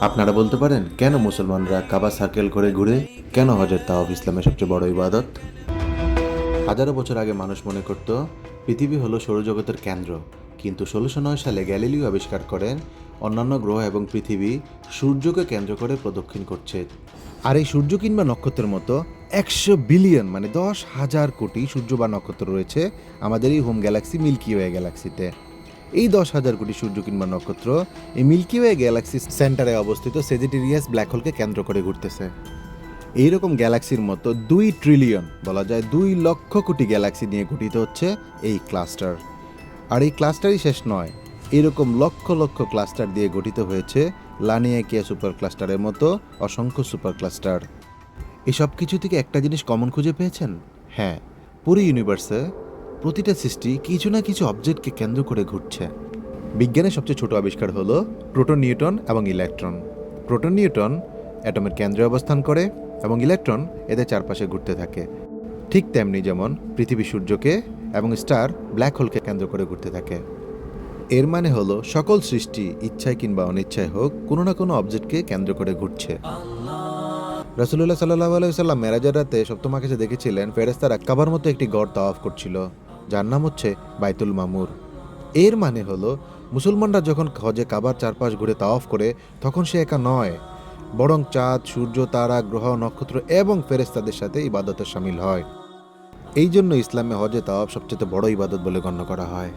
আপনারা বলতে পারেন, কেন মুসলমানরা কাবা সার্কেল করে ঘুরে? কেন হজের তাও ইসলামের সবচেয়ে বড় ইবাদত? হাজারো বছর আগে মানুষ মনে করত, পৃথিবী হলো সৌরজগতের কেন্দ্র। কিন্তু ষোলোশো নয় সালে গ্যালিলিও আবিষ্কার করেন অন্যান্য গ্রহ এবং পৃথিবী সূর্যকে কেন্দ্র করে প্রদক্ষিণ করছে। আর এই সূর্য কিংবা নক্ষত্রের মতো একশো বিলিয়ন মানে দশ হাজার কোটি সূর্য বা নক্ষত্র রয়েছে আমাদের এই হোম গ্যালাক্সি মিল্কি ওয়ে গ্যালাক্সিতে। এই দশ হাজার কোটি সূর্য কিংবা নক্ষত্র এই মিল্কি ওয়ে গ্যালাক্সির সেন্টারে অবস্থিত সেজিটেরিয়াস ব্ল্যাক হোলকে কেন্দ্র করে ঘুরতেছে। এইরকম গ্যালাক্সির মতো দুই ট্রিলিয়ন বলা যায় দুই লক্ষ কোটি গ্যালাক্সি নিয়ে গঠিত হচ্ছে এই ক্লাস্টার। আর এই ক্লাস্টারই শেষ নয়, এরকম লক্ষ লক্ষ ক্লাস্টার দিয়ে গঠিত হয়েছে লানিয়াকিয়া সুপার ক্লাস্টারের মতো অসংখ্য সুপার ক্লাস্টার। এসব কিছু থেকে একটা জিনিস কমন খুঁজে পেয়েছেন? হ্যাঁ পুরো ইউনিভার্সে প্রতিটা সৃষ্টি কিছু না কিছু অবজেক্টকে কেন্দ্র করে ঘুরছে। বিজ্ঞানের সবচেয়ে ছোট আবিষ্কার হলো প্রোটন নিউটন এবং ইলেকট্রন। প্রোটন নিউটন অ্যাটমের কেন্দ্রে অবস্থান করে এবং ইলেকট্রন এদের চারপাশে ঘুরতে থাকে। ঠিক তেমনি যেমন পৃথিবী সূর্যকে এবং স্টার ব্ল্যাক হোলকে কেন্দ্র করে ঘুরতে থাকে। এর মানে হলো সকল সৃষ্টি ইচ্ছায় কিংবা অনিচ্ছায় হোক, কোনো না কোনো অবজেক্টকে কেন্দ্র করে ঘুরছে। রসুল্লাহ সাল্লাহ আলাইসাল্লাম মেরাজের রাতে সপ্তম আকাশে দেখেছিলেন ফেরেস্তারা কাবার মতো একটি গড় তাওয়াফ করছিল। যার নাম হচ্ছে বাইতুল মামুর। এর মানে হলো, মুসলমানরা যখন হজে কাবার চারপাশ ঘুরে তাওয়াফ করে, তখন সে একা নয়। বরং চাঁদ, সূর্য, তারা, গ্রহ, নক্ষত্র এবং ফেরেস্তাদের সাথে ইবাদতে সামিল হয়। এই জন্য ইসলামে হজে তাওয়াফ সবচেয়ে বড় ইবাদত বলে গণ্য করা হয়।